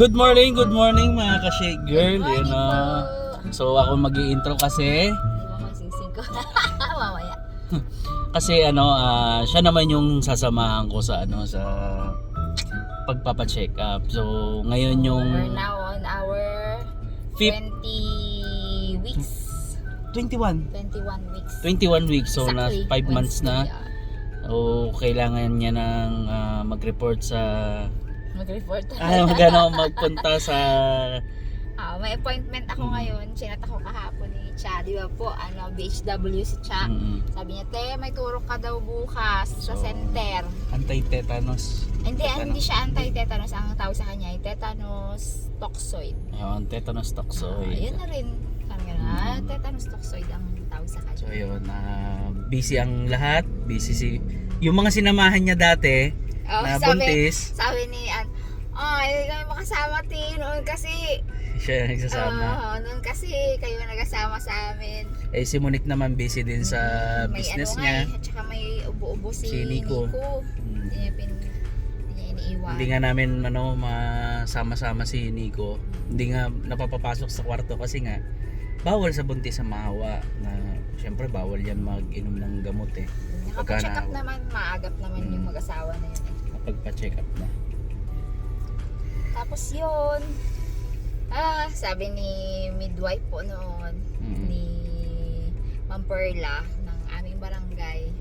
Good morning, good morning mga ka-shake girl. Morning Yun, ah. So ako mag intro kasi ko. Mamaya. kasi ano ah, siya naman yung sasamahan ko sa ano sa pagpapa-check up. So ngayon yung We're now on our Fif- 20 weeks. 21. 21 weeks. 21 weeks so na Exactly. 5 months na. Wednesday, ah. So kailangan niya ng ah, mag-report sa Mag-report. ay magano magpunta sa Ah, may appointment ako Mm. ngayon. Chinat ako kahapon ni Cha. Di ba po? Ano, BHW si Cha. mm, Sabi niya, te, may turok ka daw bukas sa So, center. anti-tetanus. Hindi, Tetanus. hindi siya anti-tetanus. Ang tawag sa kanya ay tetanus toxoid. Ayun, tetanus Ah, toxoid. yun na rin. Parang gano'n. Ah, Mm. tetanus toxoid ang tawag sa kanya. So yun, ah, busy ang lahat, busy si yung mga sinamahan niya dati Oh, na sabi, buntis, sabi ni Ann, oh, hindi kami makasama tin. Noon kasi, siya yung nagsasama. ah, noon kasi kayo nagasama sa amin. eh si Monique naman busy din sa may business ano niya. nga eh, at saka may ubo-ubo si, Si Nico. Nico. Mm. Hindi niya, pin, hindi niya iniiwan. Hindi nga namin ano masama-sama si Nico. Hindi nga napapapasok sa kwarto kasi nga bawal sa buntis sa mahawa na syempre bawal yan mag-inom ng gamot eh. Nakapa-check up naman, maagap naman Mm. yung mag-asawa na yun. eh. Kapag-check up na. Tapos yun, ah, sabi ni midwife po noon, Mm. ni Ma'am Perla ng aming barangay,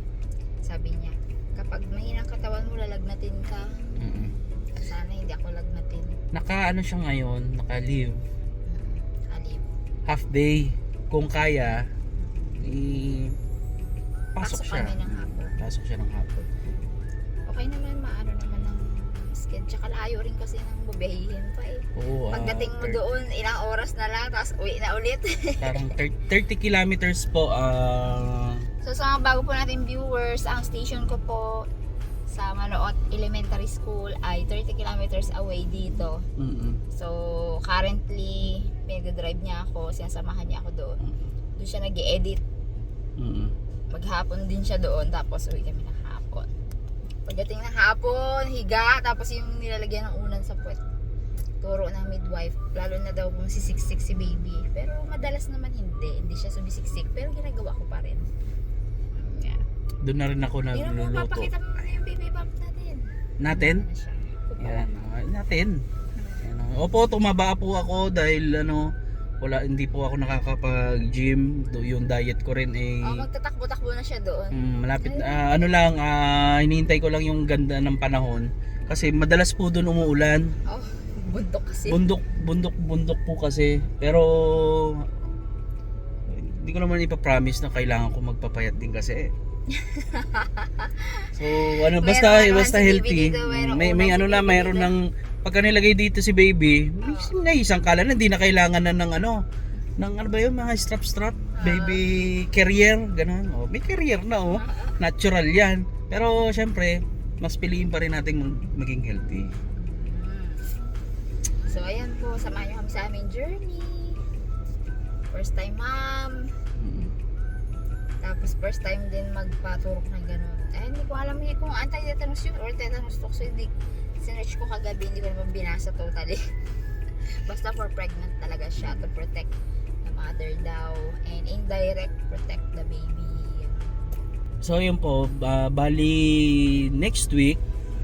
sabi niya, kapag mahinang katawan mo, lalagnatin ka. Mm-mm. Sana hindi ako lagnatin. Naka ano siya ngayon, naka-leave. Hmm, alib. half day kung kaya i pasok Pasok siya kami ng hapon. pasok siya ng hapon Okay naman, maano naman skin. Tsaka layo rin kasi ng bubiyahin pa eh. oo ah, Pagdating mo doon, ilang oras na lang, tapos uwi na ulit. parang thir- 30 kilometers po ah So sa mga bago po natin viewers, ang station ko po sa Manoot Elementary School ay 30 kilometers away dito. mm-mm. So currently, pinag-drive niya ako, sinasamahan niya ako doon. Doon siya nag edit Mm-mm. Maghapon din siya doon, tapos uwi kami hapon. Pagdating ng hapon, higa, tapos yung nilalagyan ng unan sa puwet. Turo ng midwife, lalo na daw kung sisiksik si baby. Pero madalas naman hindi, hindi siya sumisiksik. Pero ginagawa ko pa rin. Yeah. doon na rin ako Hindi mo nagluluto papakita mo na yung baby bump natin. natin Ano yan ah, natin Yan, ah. opo tumaba po ako dahil ano wala hindi po ako nakakapag gym yung diet ko rin eh Oh, magtatakbo-takbo na siya doon. Mm, malapit ah, ano lang ah, hinihintay ko lang yung ganda ng panahon. Kasi madalas po doon umuulan. Oh, bundok kasi. bundok bundok bundok po kasi. Pero hindi ko naman ipapromise na kailangan ko magpapayat din kasi. So ano basta Meron basta healthy. dito, may may ano na baby mayroon ng pagka nilagay dito si baby may isang kala na hindi na kailangan na ng ano ng ano ba yun mga strap strap Ah. baby carrier ganun oh may carrier na oh natural yan pero syempre mas piliin pa rin natin mag- maging healthy So ayan po, samahan niyo kami sa aming journey. First time ma'am. Mm. Tapos first time din magpaturok ng ganun. Eh, hindi ko alam eh kung anti-tetanus yun or tetanus toxoid. Hindi, sinerch ko kagabi, hindi ko naman binasa totally. Basta for pregnant talaga siya to protect the mother daw and indirect protect the baby. So yun po, ba- bali next week,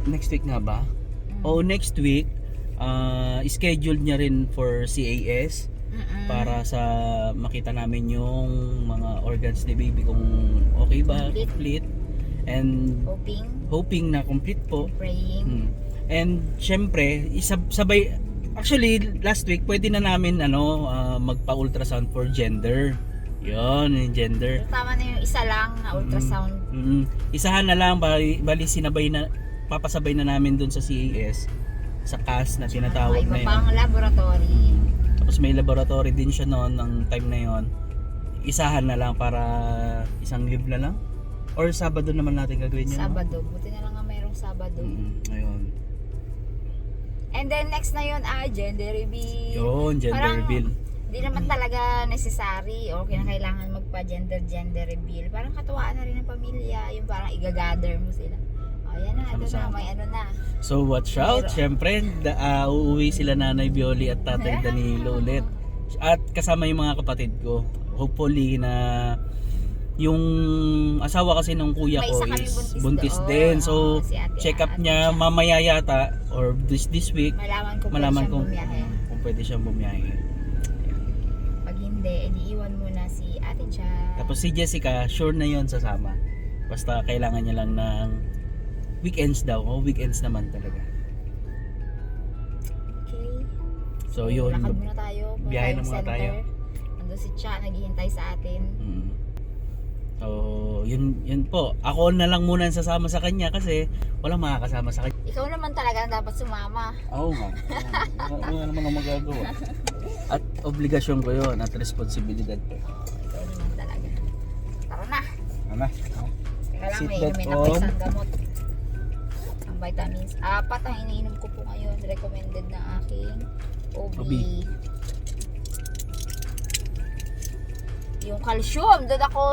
next week nga ba? O next week, ah, scheduled niya rin for CAS Mm-mm. para sa makita namin yung mga organs ni baby kung okay ba, Complete. complete. And Hoping, hoping na complete po. praying. Hmm. And syempre, isab- sabay actually last week pwede na namin ano ah, magpa-ultrasound for gender. 'Yon, yung gender. Tama na yung isa lang na ultrasound. Mm, isahan na lang bali, bali sinabay na papasabay na namin doon sa CAS sa CAS na tinatawag na yun. pang laboratory. Tapos may laboratory din siya noon ng time na yon. Isahan na lang para isang live na lang. Or Sabado naman natin gagawin yun. no? Sabado. Buti na lang nga mayroong Sabado. Mm, ayun. And then next na yun, ah, gender reveal. Yun, gender Parang- reveal. Hindi naman talaga necessary o kinakailangan magpa-gender-gender reveal. Parang katuwaan na rin ng pamilya. Yung parang igagather mo sila. O, na, ito na, may ano na. So watch out, Pero- syempre da- ah, uuwi sila Nanay Bioli at Tatay Danilo ulit. At kasama yung mga kapatid ko. Hopefully na yung asawa kasi ng kuya May ko is buntis buntis doon. din. So si ate- check up ate niya mamaya yata or this this week Malaman ko malaman pwede kung bumiyahe. kung pwede siyang bumiyahe. Pag hindi, iniiwan muna si ate siya. Tapos si Jessica, sure na yon sasama. Basta kailangan niya lang ng weekends daw. O weekends naman talaga. Okay. So yun. Lakad muna tayo. Biyahe na muna center. tayo. Nandun si Cha, naghihintay sa atin. Mm. So, yun, yun po. Ako na lang muna ang sasama sa kanya kasi walang makakasama sa kanya. Ikaw naman talaga ang dapat sumama. Oo nga. Wala wala naman ang magagawa. At obligasyon ko yun at responsibilidad ko. Ikaw naman talaga. Tara na. Ano? Teka lang, may Seatbelt inumin ako on. isang gamot. Ang vitamins. Apat ang iniinom ko po ngayon. Recommended ng aking OB. OB. Yung calcium, doon ako,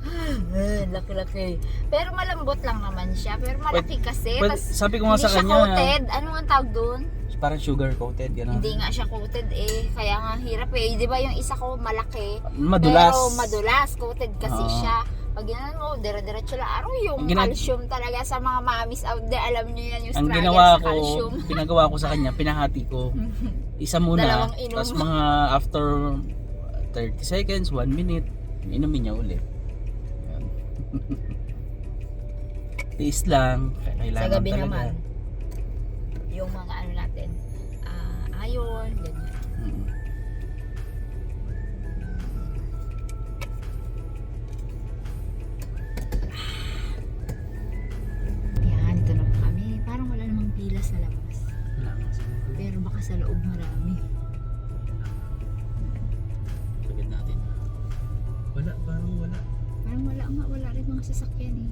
ah, laki-laki. Pero malambot lang naman siya. Pero malaki kasi. Well, Tas, sabi ko nga hindi sa siya kanya, coated. Ano ang tawag doon? parang sugar coated, gano'n. Hindi nga siya coated eh. Kaya nga hirap eh. Di ba yung isa ko malaki? Madulas. Pero madulas. Coated kasi Oo. siya. Pag yan mo, dire-diretso lang araw yung Ang gina- calcium talaga sa mga mamis out there. Alam niyo yan yung Ang struggle ginawa sa ko, calcium. pinagawa ko sa kanya, pinahati ko. Isa muna, Dalawang inom. tapos mga after 30 seconds, 1 minute, inumin niya ulit. Tiis lang, kailangan Sa gabi talaga. naman, yung mga ano natin, ah, iron, ganyan. Mm. Yan, ito na po kami. Parang wala namang pila sa labas. Wala. Pero baka sa loob marami. Sasakyan eh.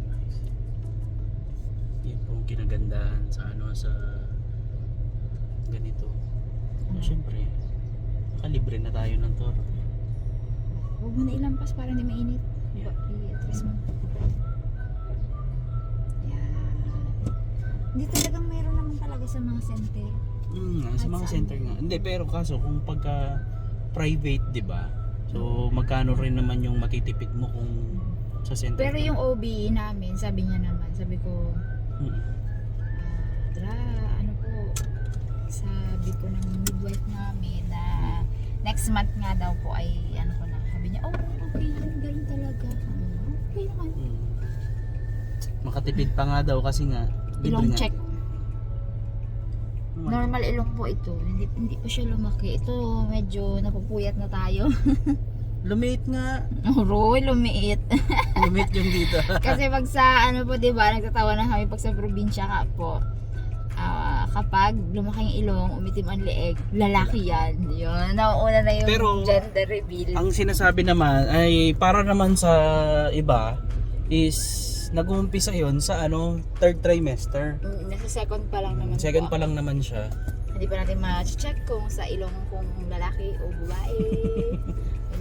Yan po ang kinagandahan sa ano, sa ganito. Ano? Siyempre, nakalibre na tayo ng toro. Huwag mo na ilampas para hindi mainit. Yeah. I-atras mo. Yan. Hindi talagang meron naman talaga sa mga center. Mm, sa mga saan? center nga. Hindi, pero kaso kung pagka private, di ba? So, magkano rin naman yung matitipid mo kung sa center? Pero yung OB namin, sabi niya naman, sabi ko, Mm. Dra, ano po, sabi ko ng midwife namin na next month nga daw po ay ano ko na. Sabi niya, oh, okay, ganun talaga. Okay naman. Mm. Makatipid pa nga daw kasi nga Ilong nga. check. Mm. Normal ilong po ito. Hindi, hindi pa siya lumaki. Ito, medyo napupuyat na tayo. Lumiit nga. Roy, lumiit. Lumiit yung dito. Kasi pag sa ano po, 'di ba, nagtatawa na kami pag sa probinsya ka po. ah, kapag lumaki yung ilong, umitim ang leeg, lalaki yan. Yun, nauuna na yung Pero, gender reveal. ang sinasabi naman ay para naman sa iba is nag-uumpisa yon sa ano third trimester. Mm, nasa second pa lang naman Second po pa lang naman siya. Hindi pa natin ma-check kung sa ilong kung lalaki o babae.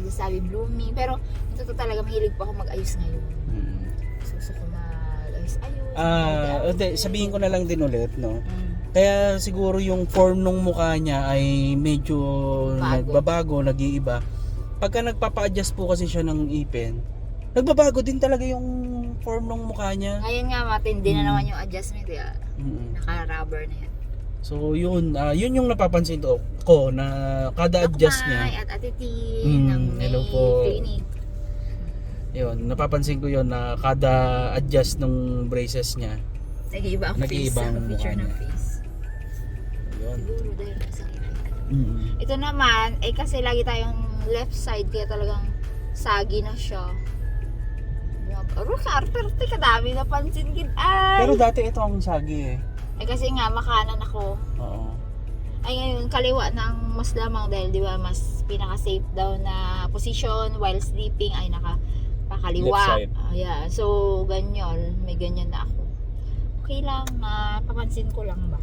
Hindi sabi blooming. Pero ito to talaga mahilig pa ako mag-ayos ngayon. Mm. Gusto ko mag-ayos-ayos. Ah, mag-outfit. hindi, sabihin ko na lang din ulit, no. Mm. Kaya siguro yung form ng mukha niya ay medyo Bago. nagbabago, nag-iiba. Pagka nagpapa-adjust po kasi siya ng ipin, nagbabago din talaga yung form ng mukha niya. Ngayon nga, matindi na Mm. naman yung adjustment. Eh. Mm. Naka-rubber na yan. So yun, ah, yun yung napapansin to, ko na kada adjust Dokmay niya, at T Mm, ng May hello po. Clinic. yun, napapansin ko yun na kada adjust ng braces niya, Nag-iiba ang face. Nag-iiba ang mukha ng niya. face. yun. Siguro dahil masakit. Mm. Ito naman, eh kasi lagi tayong left side kaya talagang sagi na siya. Aro ka, arte ka dami napansin kin. Ay! Pero dati ito ang sagi eh. Eh kasi nga, makanan ako. Oo. Ay ngayon, kaliwa ng mas lamang dahil di ba mas pinaka-safe daw na position while sleeping ay naka pakaliwa. Ah, yeah. So, ganyan. May ganyan na ako. Okay lang, napapansin ko lang ba?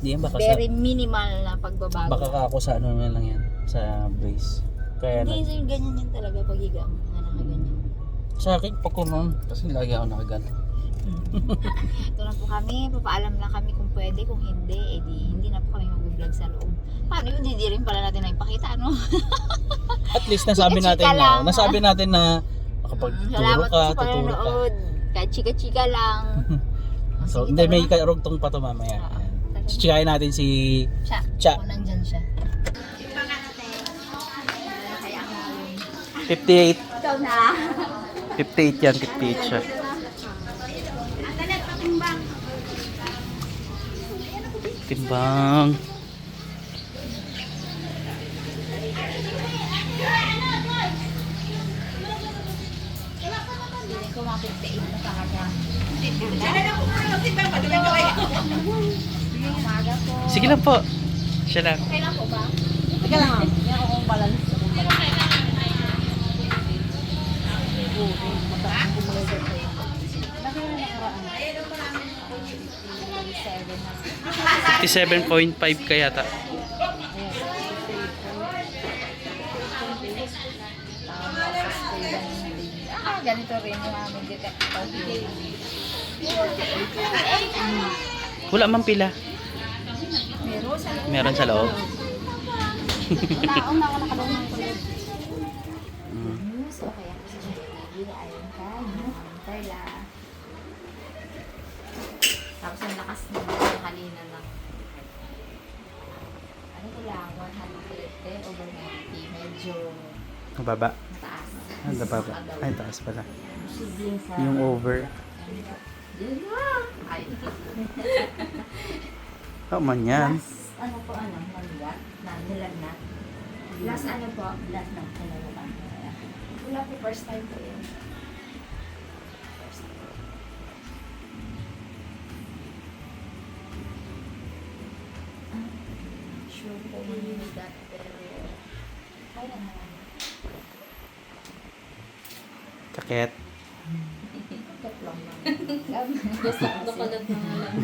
Di yan baka Very minimal na pagbabago. Baka ka ako sa ano na lang yan, sa brace. Kaya Hindi, so, ganyan yan talaga pag higa mo. Nga nakaganyan. sa akin, pag nun, kasi lagi ako nakagan. Ito na po kami, papaalam lang kami kung pwede, kung hindi, eh di, hindi na po kami mag-vlog sa loob. Paano yun, hindi rin pala natin na ipakita, ano? At least nasabi Chika-chika natin na, lang. nasabi natin na makapagturo Salamat ka, po sa tuturo ka. panonood. Kahit chika-chika lang. O, So, hindi, may karugtong pa to mamaya. Chichikain natin si Siya. Cha. Kung nandyan siya. Kaya ako ngayon. 58. Ikaw na. 58 yan, 58 siya. Timbang. Hindi ko makiptiin mo sa kanya. Umaga po. Sige lang po. Siya lang. Kailan po ba? Teka lang. Hindi ako kung balance. 57.5 ka yata. Ah, ganito rin yung aming detector. Wala man pila. Meron sa loob. Meron sa loob. Nauna ng kulog. Mm. News, okay ako sa Jollibee. Ayun ka, yun. Carla. Tapos ang lakas ng lang, 130 over 90. Medyo Mababa. mataas. Ang baba. Ay, taas pala. Sa... Yung over. Yun na. Ay. Oh, man yan. Last, ano po ano, nanggat, na nilagnat. Last ano po? Last na kinalaman. Wala po, first time po yun. Po maninigat pero kaya naman. Sakit. Tok lang lang. Sakto kagat na nga lang.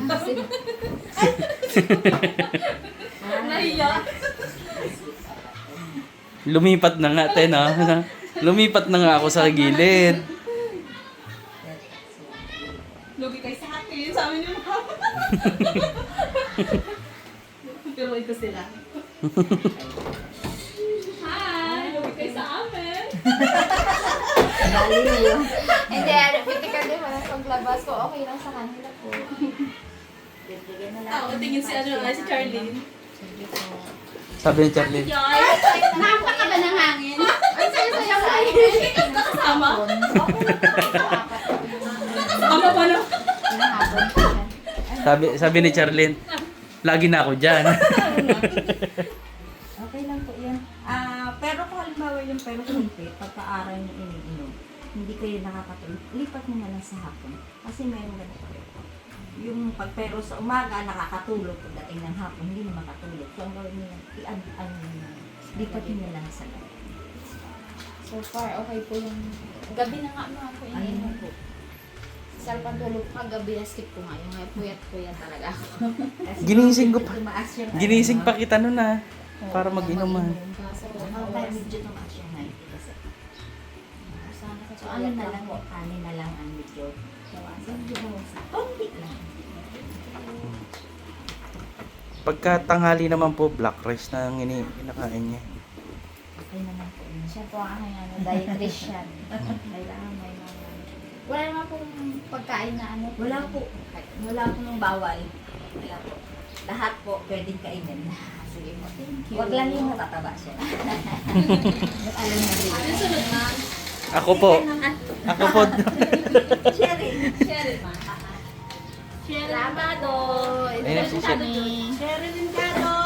Nahiya. Lumipat na nga, ten ah. Lumipat na nga ako sa gilid. Lugi kayo sa akin, sa amin yung Pero ito sila. Hi! Lugi kayo sa amin. Dali yun. Hindi, ano, pitika din wala paglabas ko. Okay lang sa kanila po. Bibigyan na lang. Ako, tingin si ano, ay si Charlene. Sige po. Sabi ni Charlene. Napaka ba ng hangin? Ang saya-saya ko. Kasama? Okay lang po. Apat po yung Kasama pala. hinahabol ko siya. Sabi, sabi ni Charlene, lagi na ako dyan. Okay lang po yan. Ah, pero kung halimbawa yung pero kumpi, pagka-araw niyo iniinom, hindi kayo nakakatulog, lipat niyo na lang sa hapon. Kasi mayroong ganito. Yung pag pero sa umaga, nakakatulog. Pagdating ng hapon, hindi na makatulog. So, ang gawin niyo lang, i-ano niyo na, lipat niyo na lang sa gabi. So far, okay po yung... Gabi na nga mga po Ano iniinom. po? Sa pantulog ko kagabi na skip ko nga. Yung ngayon puyat-puyat talaga ako. Ginising ko pa. tumaas yung Ginising ano, pa kita nun ah. Para mag-inuman. Ano tayo medyo tumaas yung 90 kasi. Sana So, ano na lang po, kanin na lang ang medyo bawasan. Konti lang. Pagka tanghali naman po, black rice na ang ini kinakain niya. Okay naman po. yun. Siya po ang ano, dietitian. Kailangan may mga... Wala naman pong pagkain na ano. Wala po. Wala po nung bawal. Wala po. Lahat po pwedeng kainin. Sige po, thank you. Huwag lang yung matataba siya. Alam na rin. Ano sunod na? Ako po. Ako po. Sharing. Share it, ma. Share it, Labado. Ayun, Ito si it, Kado. Share it, Kado.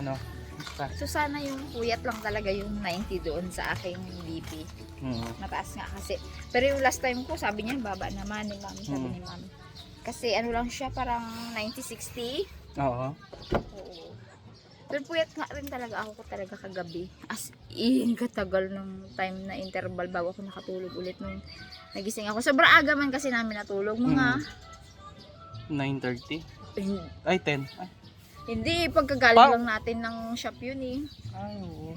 ano? Basta. So sana yung puyat lang talaga yung 90 doon sa aking BP. Hmm. Mataas nga kasi. Pero yung last time ko, sabi niya, baba naman ni ma'am. Sabi Mm. ni ma'am. Kasi ano lang siya, parang 90-60. Oo. Oo. Pero puyat nga rin talaga ako ko talaga kagabi. As in, katagal ng time na interval bago ako nakatulog ulit nung nagising ako. Sobrang aga man kasi namin natulog. Mga, 9.30? hin- Ay, 10. Ay, hindi, pagkagaling Pa- lang natin ng shop yun eh. ay oo.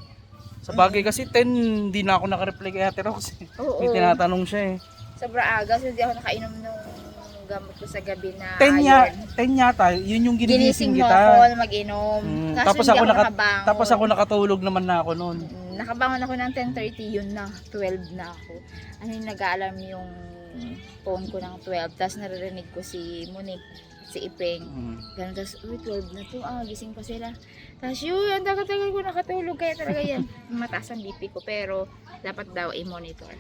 Sa bagay kasi 10, hindi na ako nakareply kay Ate Rox. Oo. May tinatanong siya eh. Sobra aga, so hindi ako nakainom ng gamot ko sa gabi na Ten, ya, iron. ten yata, yun yung Ginising ginigising mo kita. ako na mag-inom. Mm, Kaso tapos hindi ako, naka, nakabangon. tapos ako nakatulog naman na ako noon. Mm, Nakabangon ako ng 10.30, yun na, 12 na ako. Ano yung nag-aalarm yung phone ko ng 12, tapos naririnig ko si Monique, si Ipeng. Mm. Ganun, tapos, uy, 12 na to, ah, gising pa sila. Tapos yun, ang tagal-tagal ko nakatulog, kaya talaga yan. mataas ang BP ko, pero dapat daw i-monitor.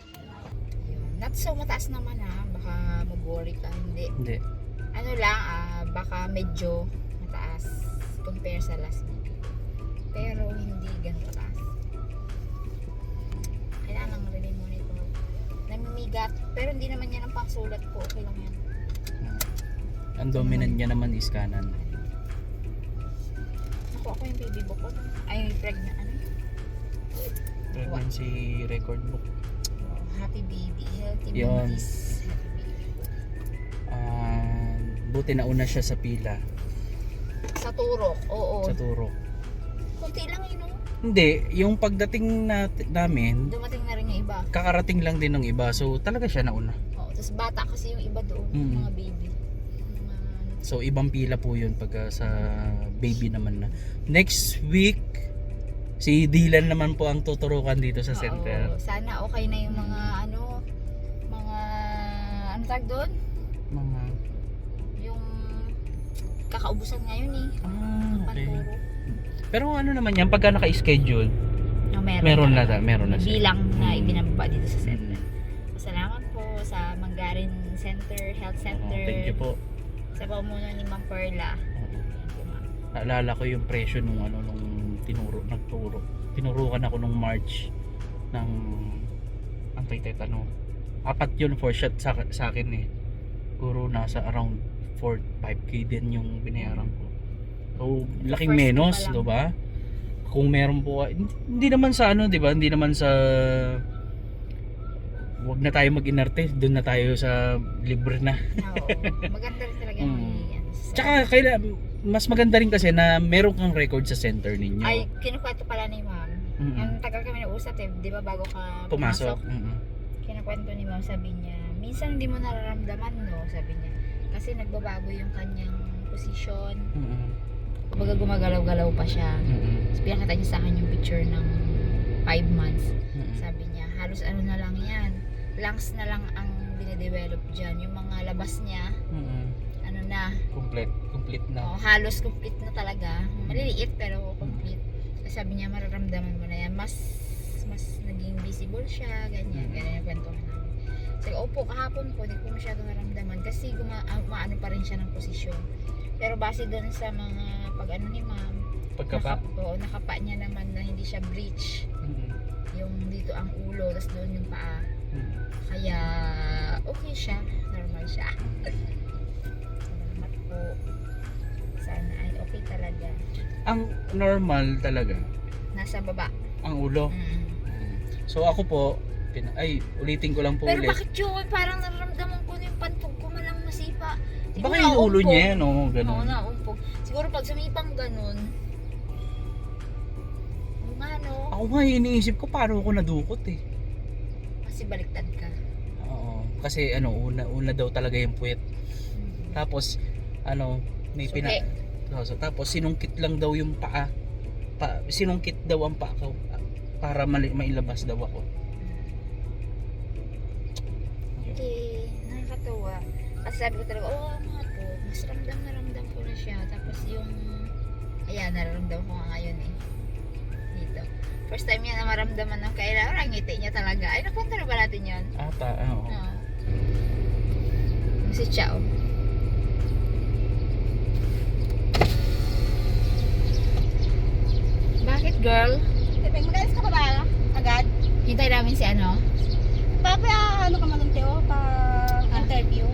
Yun. Not so mataas naman ha, baka mag-worry ka, hindi. Hindi. Ano lang, ah, baka medyo mataas compare sa last week. Pero hindi ganun kataas. Kailangan lang rin i-monitor. Namimigat, pero hindi naman yan ang pangsulat ko, okay lang yan. Ang dominant niya naman is kanan. Nakuha ko yung baby book ko. Ay, pregnant, ano yun? Pregnancy record book. Happy baby, healthy Yun. babies. Ah, buti na una siya sa pila, Sa turok, oo. sa turo. Kunti lang yun? Hindi, yung pagdating na, namin, Dumating na rin yung iba. kakarating lang din ng iba. So, talaga siya nauna. Oo, tapos bata kasi yung iba doon, Mm. mga baby. So, ibang pila po yun pagka sa baby naman na. Next week, si Dylan naman po ang tuturukan dito sa center. Oo, sana okay na yung mga ano, mga ano tag doon? Mga, Yung kakaubusan ngayon eh. ah, okay. Panturo. Pero ano naman yan, pagka naka-schedule, No, meron, meron na, talaga. meron na siya. Bilang na Mm. ibinababa dito sa center. Mm. Salamat po sa Mangarin Center, Health Center. thank you po. Sa pamuno ni Ma'am Perla. Naalala ko yung presyo nung ano nung tinuro nagturo. Tinurukan ako nung March ng anti-tetano. Apat yun for shot sa, sa akin eh. Puro nasa around 4 5k din yung binayaran ko. So, laking menos. 'di ba? Kung meron po hindi, hindi naman sa ano, 'di ba? Hindi naman sa Huwag na tayo mag-inarte, doon na tayo sa libre na. Oo. Maganda rin talaga yung Mm. sa- Tsaka kaila, mas maganda rin kasi na meron kang record sa center ninyo. Ay, kinukwento pala ni ma'am. Mm-mm. Ang tagal kami nausap eh, di ba bago ka pumasok. Mm-mm. Kinukwento ni ma'am, sabi niya, minsan hindi mo nararamdaman, no? Sabi niya. Kasi nagbabago yung kanyang posisyon. Mm-mm. Kumbaga gumagalaw-galaw pa siya. Mm-mm. Tapos pinakita niya sa akin yung picture ng 5 months. Mm-mm. Sabi niya, halos ano na lang yan. Lungs na lang ang dinedevelop dyan. Yung mga labas niya, Mm-mm. Na, Complete, complete na. oh, halos complete na talaga. Maliliit pero complete. Kasi sabi niya, mararamdaman mo na yan. Mas, mas naging visible siya, ganyan. Mm. Ganyan yung kwentuhan namin. Sabi, opo, kahapon po, hindi ko masyado naramdaman kasi guma, ah, maano pa rin siya ng posisyon. Pero base doon sa mga pag ano ni ma'am, Pagkapa. nakap, oo, nakapa niya naman na hindi siya breach. Mm-mm. Yung dito ang ulo, tapos doon yung paa. Mm. Kaya, okay siya. Normal siya. Po. Sana ay okay talaga. Ang normal talaga, Nasa baba. ang ulo. Mm. So ako po, pin- ay ulitin ko lang po Pero ulit. bakit yun? Parang nararamdaman ko na yung pantog ko malang masipa. Siguro Baka yung ulo naumpog. niya yan, oh, Oo, ganun. naumpog. Siguro pag sumipang ganun, oo nga no, Ako nga iniisip ko paano ako nadukot eh. kasi baliktad ka. Oo. Kasi ano, una, una daw talaga yung puwet. Mm. Tapos, ano, may Suki. pina... So, tapos sinungkit lang daw yung paa. Pa, sinungkit daw ang paa ko para mali, mailabas daw ako. Okay, nakakatawa. Kasi sabi ko talaga, oo nga po, mas ramdam na ramdam ko na siya. Tapos yung, ayan, nararamdaman ko nga ngayon eh. Dito. First time niya na maramdaman ng kailangan, ang ngiti niya talaga. Ay, nakwento na ba natin yun? Ata, oo. Oo. Si Chao. Girl? Pepe, mag-alis ka pa ba? Agad? Hintay namin si ano? Papi, ah, ano ka mag-anteo? Pa-interview?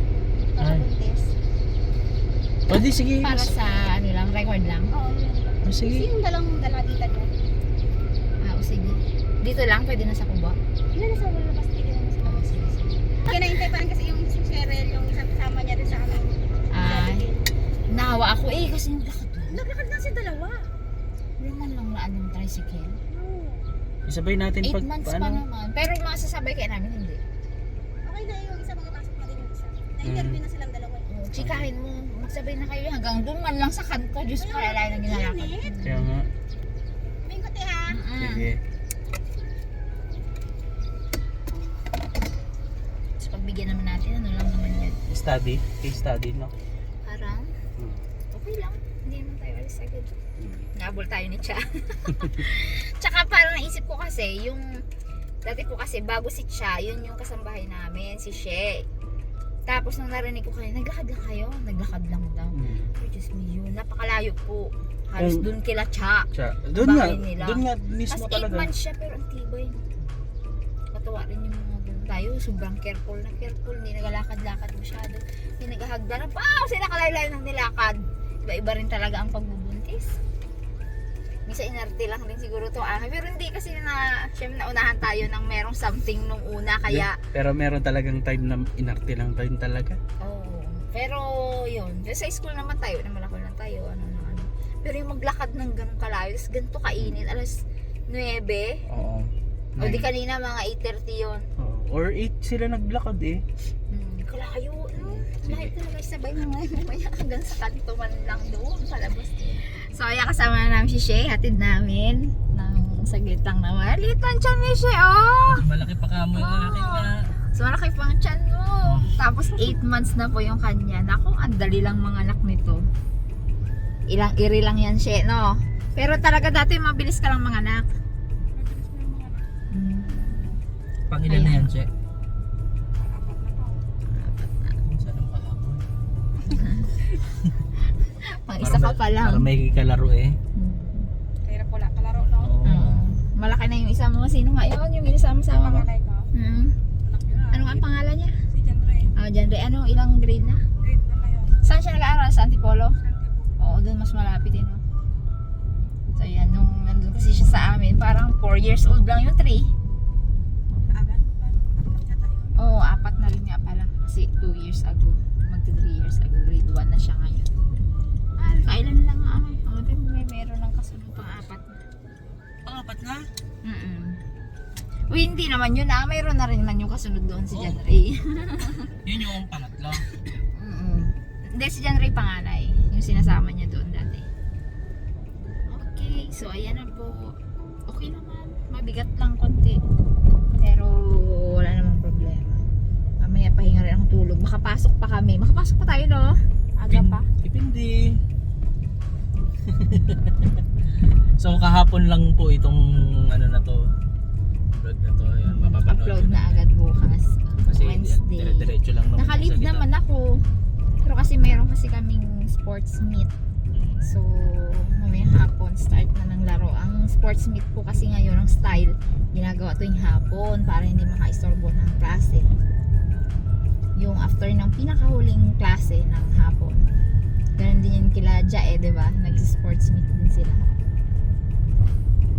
Ay. Pa-test? O di, sige. Para mas- sa ano lang, record lang. Oo, yun. o, sige. Yung dalang dalagita niya. Ah, o sige. Dito lang, pwede na sa kubo. Yun na sa labas, tigil na sa Oo, sige, sige. Kinaintay pa rin kasi yung si Cheryl, yung isang kasama niya rin sa amin. Ay, nahawa ako eh kasi yung lakad lang. Naglakad lang si dalawa. Wala man lang Oo. Isabay natin 8 pag months paano. pa naman. Pero masasabay kayo namin, hindi. Okay na yung isa Na-interview na silang dalawa. Oh, Chikahin mo, magsabay na kayo hanggang doon man lang sa kanto. Diyos ko, lalay na ginalakad. Kaya nga. Bingot eh ha. Sige. So, pagbigyan naman natin, ano lang naman yan. Study. Case study, no? Parang, Hmm. okay lang. Hindi naman tayo alis agad. Nabol tayo ni Cha. Tsaka parang naisip ko kasi, yung, dati po kasi, bago si Cha, yun yung kasambahay namin, si She. Tapos nung narinig ko kayo, naglakad lang kayo? Naglakad lang daw. Hmm. Oh, Diyos me yun, napakalayo po. Halos Um, dun kila Cha. Siya. Doon nga. Nila. Doon nga mismo 8 talaga. months siya, pero ang tibay. Katawa rin yung mga ganun tayo. Sobrang careful na careful. Hindi nagalakad-lakad masyado. Hindi naghahagda na pa. Kasi nakalayo-layo ng nilakad. Iba-iba rin talaga ang pagbubuntis. Misa inarte lang rin siguro to ah. Pero hindi kasi na, syempre naunahan tayo ng merong something nung una. Kaya, Pero meron talagang time na inarte lang tayo talaga. oh. Pero yun, sa school naman tayo, naman ako lang tayo, ano na ano. Pero yung maglakad ng ganun kalayo, tapos ganito kainit, alas 9, Oo. O di kanina mga 8.30 yun. Oo. Or 8 sila naglakad eh. Hmm, kalayo, no? Layo talaga sabay mga mamaya hanggang sa kanto man lang doon, palabas doon. So, ayan kasama na namin si Shay, hatid namin ng saglit lang naman. Liit ang tiyan ni Shay, oh! Malaki pa ka mo yung akin na. So, malaki pang tiyan mo. Tapos, 8 months na po yung kanya. Naku, ang dali lang mga anak nito. Ilang iri lang yan, Shay, no? Pero talaga dati, mabilis ka lang mga anak. Hmm. Pangilan na yan, Che? Ka pa lang. Para may kalaro eh. Hmm. Kaya wala kalaro no. Oo. Oo. Malaki na yung isa mo. Sino nga yun? Yung inisama-sama mo? Hmm. Yun. Ano nga ang pangalan niya? Si. Ah, John Ray. Ano? Ilang grade na? Grade 1 na yun. Saan siya nag-aaral? Sa Antipolo? Santiago. Oo, doon mas malapit din. No? So, yan. Nung nandun kasi siya sa amin, parang 4 years old lang yung 3. Agad. Apat yata yun. Oo, apat na rin nga pala. Kasi 2 years ago. Magta 3 years ago. Grade 1 na siya ngayon. Kailan lang nga. Ano? Ano may meron ng kasunod pang apat na. Pangapat na? Mm-mm. Uy, hindi naman yun ah. Mayroon na rin man yung kasunod doon si John Ray. Yun yung pangatlo. Mm-mm. Hindi, si John Ray panganay. Yung sinasama niya doon dati. Okay, so ayan na po. Okay naman. Mabigat lang konti. Pero wala namang problema. Mamaya pahinga rin ang tulog. Makapasok pa kami. Makapasok pa tayo, no? Aga pa. Depende. so kahapon lang po itong ano na to. Vlog na to. Ayan, mapapanood Upload nyo na agad bukas. ah, Kasi Wednesday. dire-diretso lang naman. Nakalive naman ako. Pero kasi meron kasi kaming sports meet. Mm. So, mamaya hapon, start na ng laro. Ang sports meet po kasi ngayon, ang style, ginagawa tuwing hapon para hindi makaistorbo ng klase. Yung after ng pinakahuling klase ng hapon. Ganun din yan kila Ja eh, di ba? Nag-sports meet din sila.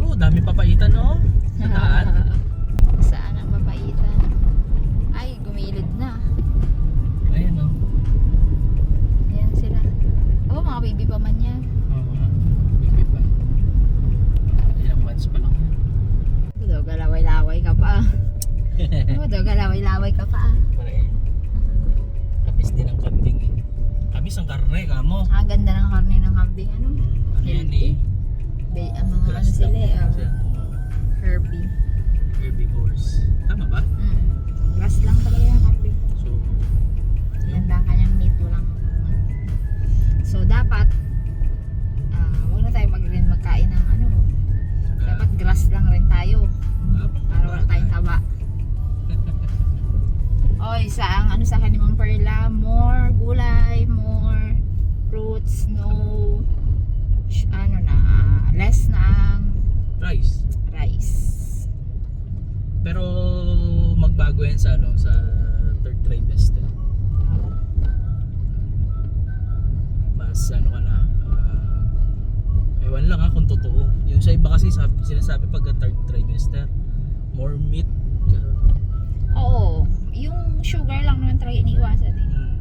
Oh, dami papaitan no? Nataan. sa ano sa third trimester. Mas ano ka na ah, ewan lang ha kung totoo. Yung sa iba kasi sabi, sinasabi pag third trimester more meat. Oo, yung sugar lang naman talaga iniiwasan eh. Hmm.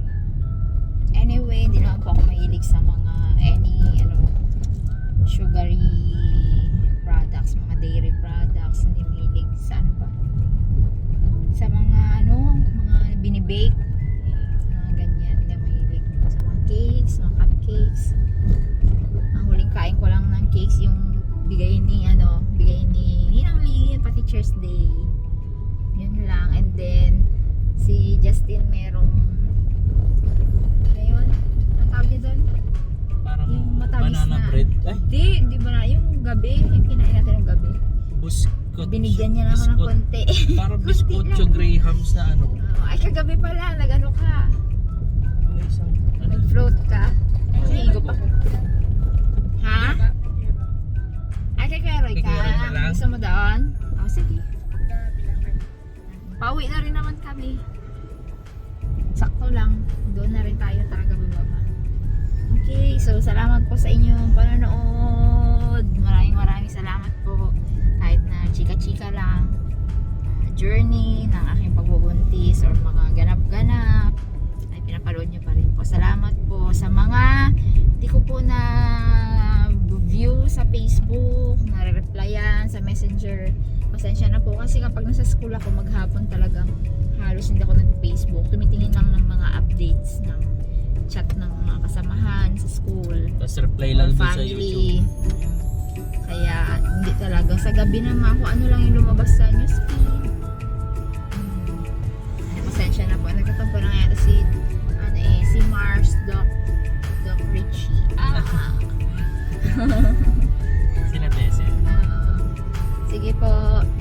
Anyway, hindi naman po ako mahilig sa mga any ano sugary products, mga dairy products, hindi Teacher's Day. Yun lang. And then, si Justin merong ano yun? Ang tawag niya doon? Parang yung matamis banana na. bread. Ay, Hindi, di ba na? Yung gabi, yung kinain natin yung gabi. buskot. Binigyan niya na ako ng konti. Parang Konti biskot Grahams na ano. Oo, ay, kagabi pala, nag-ano ka? Ano isang, ano? Nag-float ka? Ay, pa. Ha? Ay, kay Keroy ka? Kay Keroy na lang. Gusto mo doon? O, sige. Pauwi na rin naman kami. Sakto lang. Doon na rin tayo talaga bababa. Okay, so salamat po sa inyong panonood. Maraming maraming salamat po. Kahit na chika-chika lang. ah, journey ng aking pagbubuntis or mga ganap-ganap ay pinapanood nyo pa rin po. Salamat po sa mga hindi ko po na view sa Facebook, nare-replyan sa Messenger. Pasensya na po kasi kapag nasa school ako maghapon talagang halos hindi ako nag-Facebook. Tumitingin lang ng mga updates ng chat ng mga kasamahan sa school Tapos reply lang doon sa. YouTube. Kaya hindi talaga. Sa gabi naman kung ano lang yung lumabas sa newsfeed. Hmm. Pasensya na po. Nagtatampo na nga si, ano eh, si Mars Doc, Doc Richie. Ah! Sige po.